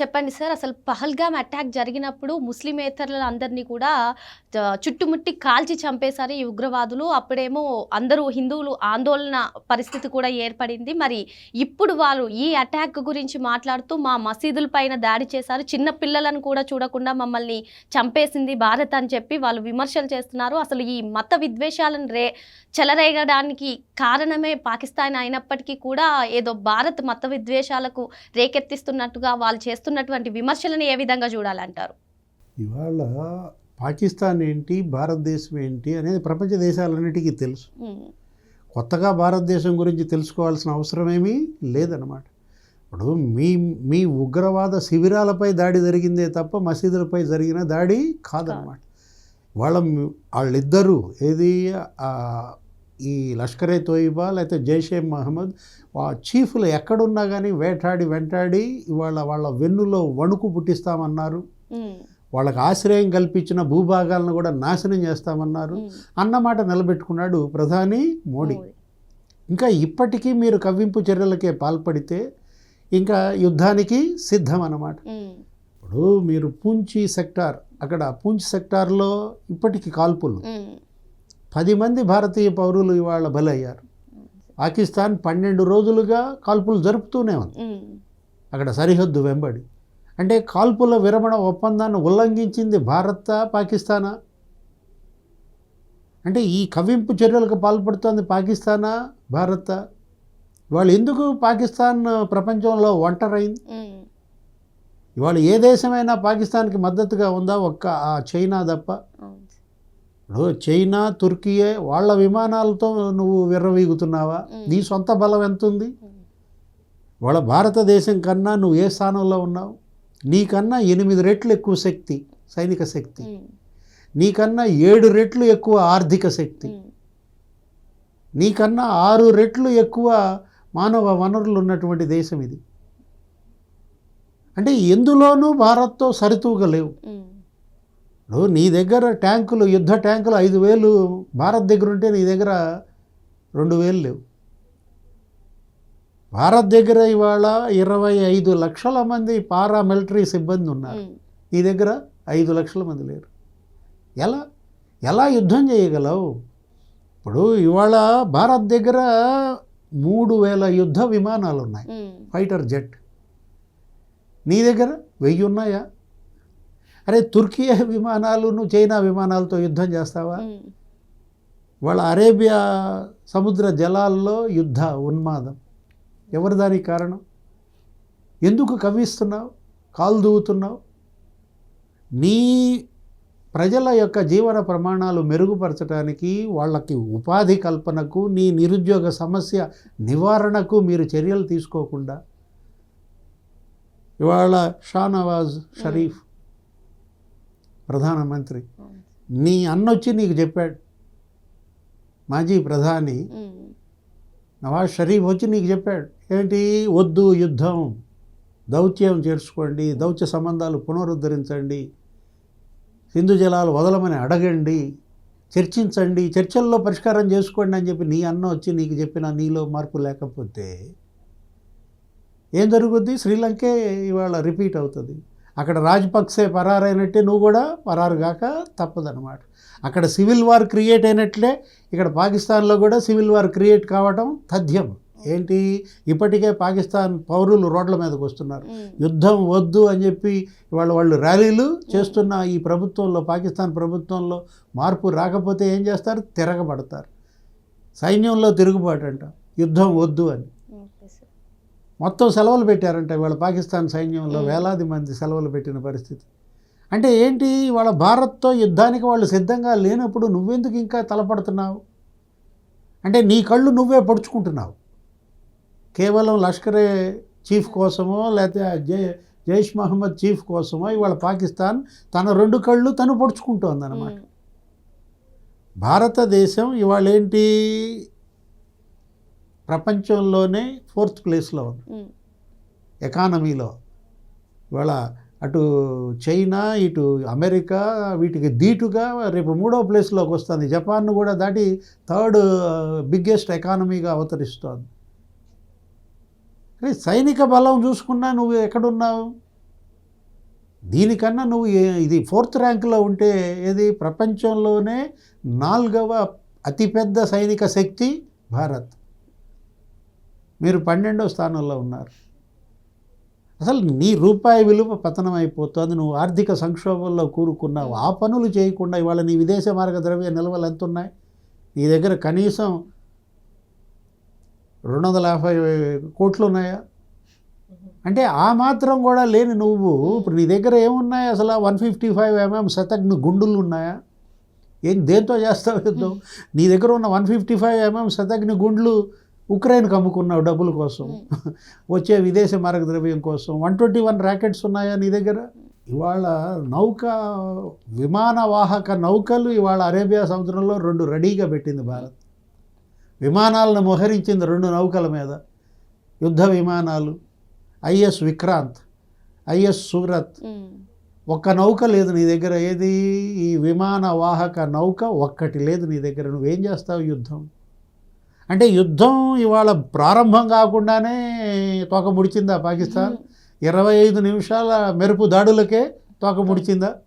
చెప్పండి సార్ అసలు పహల్గామ్ అటాక్ జరిగినప్పుడు ముస్లిమేతరుల అందరినీ కూడా చుట్టుముట్టి కాల్చి చంపేశారు ఈ ఉగ్రవాదులు. అప్పుడేమో అందరూ హిందువులు ఆందోళన పరిస్థితి కూడా ఏర్పడింది. మరి ఇప్పుడు వాళ్ళు ఈ అటాక్ గురించి మాట్లాడుతూ మా మసీదుల పైన దాడి చేశారు. చిన్న పిల్లలను కూడా చూడకుండా మమ్మల్ని చంపేసింది భారత్ అని చెప్పి వాళ్ళు విమర్శలు చేస్తున్నారు. అసలు ఈ మత విద్వేషాలను రే చెలరేగడానికి కారణమే పాకిస్తాన్ అయినప్పటికీ కూడా ఏదో భారత్ మత విద్వేషాలకు రేకెత్తిస్తున్నట్టుగా వాళ్ళు చేస్తున్నటువంటి విమర్శలను ఏ విధంగా చూడాలంటారు? ఇవాళ పాకిస్తాన్ ఏంటి భారతదేశం ఏంటి అనేది ప్రపంచ దేశాలన్నిటికీ తెలుసు. కొత్తగా భారతదేశం గురించి తెలుసుకోవాల్సిన అవసరం ఏమీ లేదన్నమాట. ఇప్పుడు మీ మీ ఉగ్రవాద శిబిరాలపై దాడి జరిగిందే తప్ప మసీదులపై జరిగిన దాడి కాదనమాట వాళ్ళ వాళ్ళిద్దరూ ఏది ఈ లష్కరే తోయిబా లేకపోతే జైషే మహమ్మద్ చీఫ్లు ఎక్కడున్నా కానీ వేటాడి వెంటాడి ఇవాళ వాళ్ళ వెన్నులో వణుకు పుట్టిస్తామన్నారు. వాళ్ళకి ఆశ్రయం కల్పించిన భూభాగాలను కూడా నాశనం చేస్తామన్నారు. అన్నమాట నిలబెట్టుకున్నాడు ప్రధాని మోడీ. ఇంకా ఇప్పటికీ మీరు కవ్వింపు చర్యలకే పాల్పడితే ఇంకా యుద్ధానికి సిద్ధం అన్నమాట. ఇప్పుడు మీరు పూంచి సెక్టార్ అక్కడ పూంచి సెక్టార్లో ఇప్పటికీ కాల్పులు. పది మంది భారతీయ పౌరులు ఇవాళ బలయ్యారు. పాకిస్తాన్ పన్నెండు రోజులుగా కాల్పులు జరుపుతూనే ఉంది. అక్కడ సరిహద్దు వెంబడి. అంటే కాల్పుల విరమణ ఒప్పందాన్ని ఉల్లంఘించింది భారత పాకిస్తానా? అంటే ఈ కవింపు చర్యలకు పాల్పడుతోంది పాకిస్తానా భారత? వాళ్ళు ఎందుకు పాకిస్తాన్ ప్రపంచంలో ఒంటరైంది? ఇవాళ ఏ దేశమైనా పాకిస్తాన్కి మద్దతుగా ఉందా ఒక్క ఆ చైనా తప్ప. ఇప్పుడు చైనా తుర్కీయే వాళ్ళ విమానాలతో నువ్వు విర్రవీగుతున్నావా. నీ సొంత బలం ఎంత ఉంది వాళ్ళ భారతదేశం కన్నా నువ్వు ఏ స్థానంలో ఉన్నావు? నీకన్నా ఎనిమిది రెట్లు ఎక్కువ శక్తి సైనిక శక్తి. నీకన్నా ఏడు రెట్లు ఎక్కువ ఆర్థిక శక్తి. నీకన్నా ఆరు రెట్లు ఎక్కువ మానవ వనరులు ఉన్నటువంటి దేశం ఇది. అంటే ఎందులోనూ భారత్తో సరితూగలేవు. ఇప్పుడు నీ దగ్గర ట్యాంకులు యుద్ధ ట్యాంకులు ఐదు వేలు భారత్ దగ్గర ఉంటే నీ దగ్గర రెండు వేలు లేవు. భారత్ దగ్గర ఇవాళ ఇరవై ఐదు లక్షల మంది పారా మిలిటరీ సిబ్బంది ఉన్నారు. నీ దగ్గర ఐదు లక్షల మంది లేరు. ఎలా? ఎలా యుద్ధం చేయగలవు? ఇప్పుడు ఇవాళ భారత్ దగ్గర మూడు వేల యుద్ధ విమానాలు ఉన్నాయి. Fighter jet. నీ దగ్గర వెయ్యి ఉన్నాయా? అరే తుర్కీ విమానాలు చైనా విమానాలతో యుద్ధం చేస్తావా? వాళ్ళ అరేబియా సముద్ర జలాల్లో యుద్ధ ఉన్మాదం. ఎవరు దానికి కారణం? ఎందుకు కవ్విస్తున్నావు? కాలు దూవుతున్నావు? నీ ప్రజల యొక్క జీవన ప్రమాణాలు మెరుగుపరచడానికి వాళ్ళకి ఉపాధి కల్పనకు నీ నిరుద్యోగ సమస్య నివారణకు మీరు చర్యలు తీసుకోకుండా ఇవాళ షానవాజ్ షరీఫ్ ప్రధానమంత్రి. అవును. నీ అన్నొచ్చి నీకు చెప్పాడు. మాజీ ప్రధాని నవాజ్ షరీఫ్ వచ్చి నీకు చెప్పాడు. ఏంటి? వద్దు యుద్ధం. దౌత్యం చేర్చుకోండి. దౌత్య సంబంధాలు పునరుద్ధరించండి. సింధు జలాలు వదలమని అడగండి. చర్చించండి. చర్చల్లో పరిష్కారం చేసుకోండి అని చెప్పి నీ అన్న వచ్చి నీకు చెప్పిన నీలో మార్పు లేకపోతే ఏం జరుగుద్ది? శ్రీలంకే ఇవాళ రిపీట్ అవుతుంది. అక్కడ రాజపక్సే పరారైనట్టే నువ్వు కూడా పరారు కాక తప్పదనమాట అక్కడ సివిల్ వార్ క్రియేట్ అయినట్లే ఇక్కడ పాకిస్తాన్లో కూడా సివిల్ వార్ క్రియేట్ కావటం తథ్యం. ఏంటి? ఇప్పటికే పాకిస్తాన్ పౌరులు రోడ్ల మీదకి వస్తున్నారు. యుద్ధం వద్దు అని చెప్పి ఇవాళ వాళ్ళు ర్యాలీలు చేస్తున్న ఈ ప్రభుత్వంలో పాకిస్తాన్ ప్రభుత్వంలో మార్పు రాకపోతే ఏం చేస్తారు? తిరగబడతారు. సైన్యంలో తిరుగుబాటు అంట. యుద్ధం వద్దు అని. మొత్తం సెలవులు పెట్టారంట ఇవాళ పాకిస్తాన్ సైన్యంలో. వేలాది మంది సెలవులు పెట్టిన పరిస్థితి. అంటే ఏంటి? వాళ్ళ భారత్తో యుద్ధానికి వాళ్ళు సిద్ధంగా లేనప్పుడు నువ్వెందుకు ఇంకా తలపడుతున్నావు? అంటే నీ కళ్ళు నువ్వే పొడుచుకుంటున్నావు. కేవలం లష్కరే చీఫ్ కోసమో లేకపోతే జై జైష్ మహమ్మద్ చీఫ్ కోసమో ఇవాళ పాకిస్తాన్ తన రెండు కళ్ళు తను పొడుచుకుంటోంది అనమాట ఉమ్, భారతదేశం ఇవాళ ఏంటి? ప్రపంచంలోనే ఫోర్త్ ప్లేస్లో ఉంది. ఎకానమీలో. ఇవాళ అటు చైనా ఇటు అమెరికా వీటికి ధీటుగా రేపు మూడో ప్లేస్లోకి వస్తుంది. జపాన్ కూడా దాటి థర్డ్ బిగ్గెస్ట్ ఎకానమీగా అవతరిస్తోంది. అరే సైనిక బలం చూసుకున్నా నువ్వు ఎక్కడున్నావు? దీనికన్నా నువ్వు ఇది ఫోర్త్ ర్యాంకులో ఉంటే ఏది? ప్రపంచంలోనే నాలుగవ అతిపెద్ద సైనిక శక్తి భారత్. మీరు పన్నెండవ స్థానంలో ఉన్నారు. అసలు నీ రూపాయి విలువ పతనం అయిపోతుంది నువ్వు ఆర్థిక సంక్షోభంలో కూరుకున్నావు. ఆ పనులు చేయకుండా ఇవాళ నీ విదేశ మార్గ ద్రవ్య నిల్వలు ఎంత ఉన్నాయి నీ దగ్గర కనీసం రెండు వందల యాభై కోట్లు ఉన్నాయా అంటే ఆ మాత్రం కూడా లేని నువ్వు. ఇప్పుడు నీ దగ్గర ఏమున్నాయి అసలు? వన్ ఫిఫ్టీ ఫైవ్ ఎంఎం శతజ్ఞ గుండులు ఉన్నాయా ఏం దేంతో చేస్తావు? నీ దగ్గర ఉన్న వన్ ఫిఫ్టీ ఫైవ్ ఎంఎం శతజ్ఞ గుండ్లు ఉక్రెయిన్కి అమ్ముకున్నావు డబ్బుల కోసం. వచ్చే విదేశీ మార్గ ద్రవ్యం కోసం. వన్ ట్వంటీ వన్ ర్యాకెట్స్ ఉన్నాయా నీ దగ్గర? ఇవాళ నౌక విమాన వాహక నౌకలు ఇవాళ అరేబియా సముద్రంలో రెండు రెడీగా పెట్టింది భారత్. విమానాలను మోహరించింది రెండు నౌకల మీద. యుద్ధ విమానాలు ఐఎస్ విక్రాంత్ ఐఎస్ సూరత్. ఒక్క నౌక లేదు నీ దగ్గర. ఏది? ఈ విమాన వాహక నౌక ఒక్కటి లేదు నీ దగ్గర. నువ్వేం చేస్తావు యుద్ధం? అంటే యుద్ధం ఇవాళ ప్రారంభం కాకుండానే తోక ముడిచిందా పాకిస్తాన్? ఇరవై ఐదు నిమిషాల మెరుపు దాడులకే తోక ముడిచిందా?